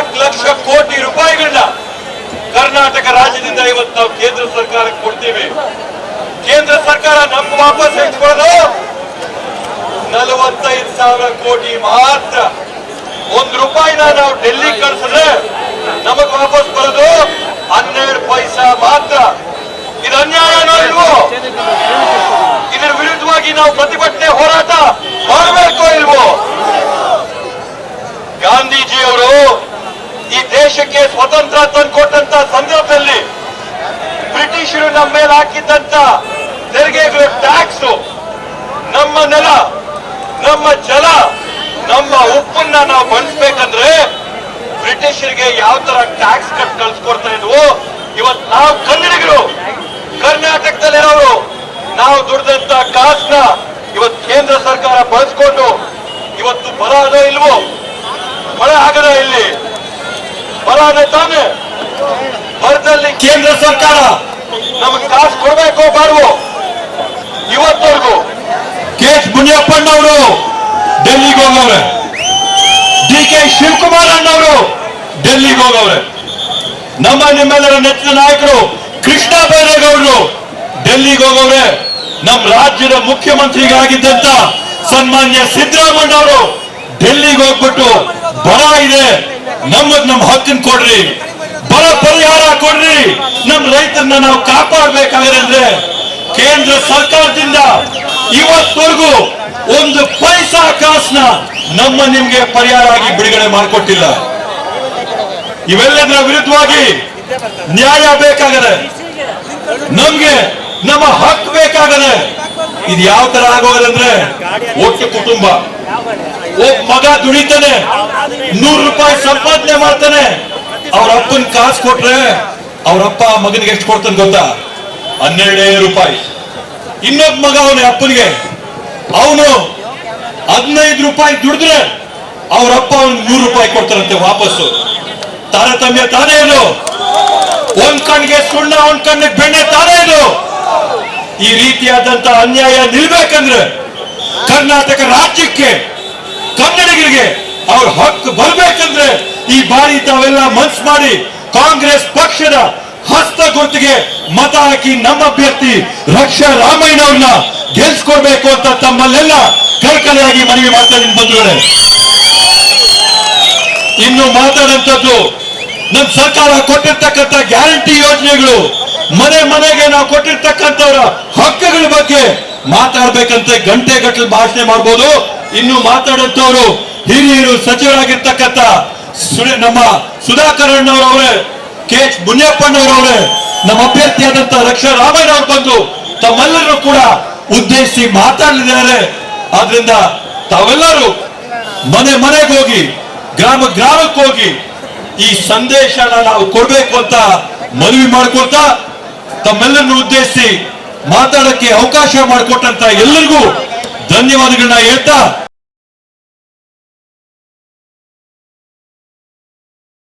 ನಾಲ್ಕು ಲಕ್ಷ ಕೋಟಿ ರೂಪಾಯಿಗಳನ್ನ ಕರ್ನಾಟಕ ರಾಜ್ಯದಿಂದ ಇವತ್ತು ನಾವು ಕೇಂದ್ರ ಸರ್ಕಾರಕ್ಕೆ ಕೊಡ್ತೀವಿ. ಕೇಂದ್ರ ಸರ್ಕಾರ ನಮ್ಗೆ ವಾಪಸ್ ಹೆಚ್ಚಿಕೊಳ್ಳೋದು ನಲವತ್ತೈದು ಸಾವಿರ ಕೋಟಿ ಮಾತ್ರ. ಒಂದು ರೂಪಾಯಿನ ನಾವು ಡೆಲ್ಲಿ ಕಳಿಸಿದ್ರೆ ನಮಗ್ ವಾಪಸ್ ಬರೋದು ಸ್ವತಂತ್ರ ತಂದುಕೊಟ್ಟಂತ ಸಂದರ್ಭದಲ್ಲಿ ಬ್ರಿಟಿಷರು ನಮ್ಮ ಮೇಲೆ ಹಾಕಿದ್ದಂತ ತೆರಿಗೆಗಳು ಟ್ಯಾಕ್ಸ್ ನಮ್ಮ ನೆಲ, ನಮ್ಮ ಜಲ, ನಮ್ಮ ಉಪ್ಪನ್ನ ನಾವು ಬಳಸ್ಬೇಕಂದ್ರೆ ಬ್ರಿಟಿಷರಿಗೆ ಯಾವ ತರ ಟ್ಯಾಕ್ಸ್ ಕಟ್ ಕಳ್ಸ್ಕೊಡ್ತಾ ಇದ್ವು? ಇವತ್ತು ನಾವು ಕನ್ನಡಿಗರು, ಕರ್ನಾಟಕದಲ್ಲಿರೋರು, ನಾವು ದುಡ್ದಂತ ಕಾಸ್ನ ಇವತ್ತು ಕೇಂದ್ರ ಸರ್ಕಾರ ಬಳಸ್ಕೊಂಡು ಇವತ್ತು ಬರ ಇಲ್ವೋ? ಮಳೆ ಆಗದ ಇಲ್ಲಿ. ಬರ ತಾನೆ. ಬರದಲ್ಲಿ ಕೇಂದ್ರ ಸರ್ಕಾರ. ನಮಗೆ ಕಾಸು ಕೊಡಬೇಕು ಬಾಡುವು ಇವತ್ತವರೆಗೂ. ಕೆ ಎಚ್ ಮುನಿಯಪ್ಪಣ್ಣವರು ಡೆಲ್ಲಿಗೆ ಹೋಗವ್ರೆ. ಡಿ ಕೆ ಶಿವಕುಮಾರ್ ಅಣ್ಣವರು, ಡೆಲ್ಲಿಗೆ ಹೋಗವ್ರೆ. ನಮ್ಮ ನಿಮ್ಮೆಲ್ಲರ ನೆಚ್ಚಿನ ನಾಯಕರು, ಕೃಷ್ಣ ಬೈರೇಗೌಡರು, ಡೆಲ್ಲಿಗೆ ಹೋಗವ್ರೆ. ನಮ್ಮ ರಾಜ್ಯದ ಮುಖ್ಯಮಂತ್ರಿಗಾಗಿದ್ದಂತ ಸನ್ಮಾನ್ಯ ಸಿದ್ದರಾಮಣ್ಣ ಅವರು ಡೆಲ್ಲಿಗೆ ಹೋಗ್ಬಿಟ್ಟು ಬರ ಇದೆ. ನಮಗ್ ನಮ್ ಹಕ್ಕನ್ ಕೊಡ್ರಿ. ಬರ ಪರಿಹಾರ ಕೊಡ್ರಿ. ನಮ್ ರೈತರನ್ನ ನಾವು ಕಾಪಾಡ್ಬೇಕಾಗಿದ್ರೆ ಕೇಂದ್ರ ಸರ್ಕಾರದಿಂದ ಇವತ್ತವರೆಗೂ ಒಂದು ಪೈಸಾ ಕಾಸ್ನ ನಮ್ಮ ನಿಮ್ಗೆ ಪರಿಹಾರ ಆಗಿ ಬಿಡುಗಡೆ ಮಾಡಿಕೊಟ್ಟಿಲ್ಲ. ಇವೆಲ್ಲದರ ವಿರುದ್ಧವಾಗಿ ನ್ಯಾಯ ಬೇಕಾಗದೆ, ನಮ್ಗೆ ನಮ್ಮ ಹಕ್ ಬೇಕಾಗದೆ, ಇದು ಯಾವ ತರ ಆಗೋದಂದ್ರೆ ಒಟ್ಟು ಕುಟುಂಬ. ಒಬ್ಬ ಮಗ ದುಡಿತಾನೆ. ನೂರು ರೂಪಾಯಿ ಸಂಪಾದನೆ ಮಾಡ್ತಾನೆ. ಅವ್ರ ಅಪ್ಪನ ಕಾಸು ಕೊಟ್ರೆ ಅವ್ರ ಅಪ್ಪ ಮಗನಿಗೆ ಎಷ್ಟು ಕೊಡ್ತಾನೆ ಗೊತ್ತಾ? ಹನ್ನೆರಡೇ ರೂಪಾಯಿ. ಇನ್ನೊಬ್ಬ ಮಗ ಅವನ ಅಪ್ಪನಿಗೆ. ಅವನು ಹದಿನೈದು ರೂಪಾಯಿ ದುಡಿದ್ರೆ ಅವ್ರ ಅಪ್ಪ ಅವ್ನಿಗೆ ನೂರು ರೂಪಾಯಿ ಕೊಡ್ತಾರಂತೆ ವಾಪಸ್ಸು. ತಾರತಮ್ಯ ತಾನೇ ಇದು. ಒಂದ್ ಕಣ್ಣಿಗೆ ಸುಣ್ಣ, ಒಂದ್ ಕಣ್ಣಿಗೆ ಬೆಣ್ಣೆ, ತಾನೇ ಇದು. ಈ ರೀತಿಯಾದಂತ ಅನ್ಯಾಯ ನಿಲ್ಬೇಕಂದ್ರೆ ಕರ್ನಾಟಕ ರಾಜ್ಯಕ್ಕೆ ಕನ್ನಡಿಗರಿಗೆ ಅವ್ರ ಹಕ್ಕು ಬರ್ಬೇಕಂದ್ರೆ ಈ ಬಾರಿ ತಾವೆಲ್ಲ ಮನ್ಸ್ ಮಾಡಿ ಕಾಂಗ್ರೆಸ್ ಪಕ್ಷದ ಹಸ್ತ ಗುರುತಿಗೆ ಮತ ಹಾಕಿ ನಮ್ಮ ಅಭ್ಯರ್ಥಿ ರಕ್ಷಾ ರಾಮಯ್ಯ ಅವ್ರನ್ನ ಗೆಲ್ಸ್ಕೊಡ್ಬೇಕು ಅಂತ ತಮ್ಮಲ್ಲೆಲ್ಲ ಕೈಕಲೆಯಾಗಿ ಮನವಿ ಮಾಡ್ತಾ ಇದ್ದೀನಿ ಬಂಧುಗಳೇ. ಇನ್ನು ಮಾತಾಡಂತದ್ದು ನಮ್ ಸರ್ಕಾರ ಕೊಟ್ಟಿರ್ತಕ್ಕಂಥ ಗ್ಯಾರಂಟಿ ಯೋಜನೆಗಳು, ಮನೆ ಮನೆಗೆ ನಾವು ಕೊಟ್ಟಿರ್ತಕ್ಕಂಥವ್ರ ಹಕ್ಕುಗಳ ಬಗ್ಗೆ ಮಾತಾಡ್ಬೇಕಂತ ಗಂಟೆ ಗಟ್ಟಲೆ ಭಾಷಣ ಮಾಡ್ಬೋದು. ಇನ್ನು ಮಾತಾಡುತ್ತವರು ಹಿರಿಯರು ಸಚಿವರಾಗಿರ್ತಕ್ಕಂಥ ನಮ್ಮ ಸುಧಾಕರ್ ಅಣ್ಣವರವರೇ ಕೆ ಎಚ್ ಮುನಿಯಪ್ಪಣ್ಣವರವರೇ ನಮ್ಮ ಅಭ್ಯರ್ಥಿಯಾದಂತ ರಕ್ಷಾ ರಾಮಯ್ಯ ಅವರು ಬಂದು ತಮ್ಮೆಲ್ಲರೂ ಕೂಡ ಉದ್ದೇಶಿಸಿ ಮಾತಾಡಲಿದ್ದಾರೆ. ಆದ್ರಿಂದ ತಾವೆಲ್ಲರೂ ಮನೆ ಮನೆಗೆ ಹೋಗಿ, ಗ್ರಾಮ ಗ್ರಾಮಕ್ಕೆ ಹೋಗಿ ಈ ಸಂದೇಶನ ನಾವು ಕೊಡ್ಬೇಕು ಅಂತ ಮನವಿ ಮಾಡ್ಕೊಳ್ತಾ ತಮ್ಮೆಲ್ಲರನ್ನು ಉದ್ದೇಶಿಸಿ ಮಾತಾಡಕ್ಕೆ ಅವಕಾಶ ಮಾಡಿಕೊಟ್ಟಂತ ಎಲ್ಲರಿಗೂ ಧನ್ಯವಾದಗಳನ್ನ ಹೇಳ್ತಾ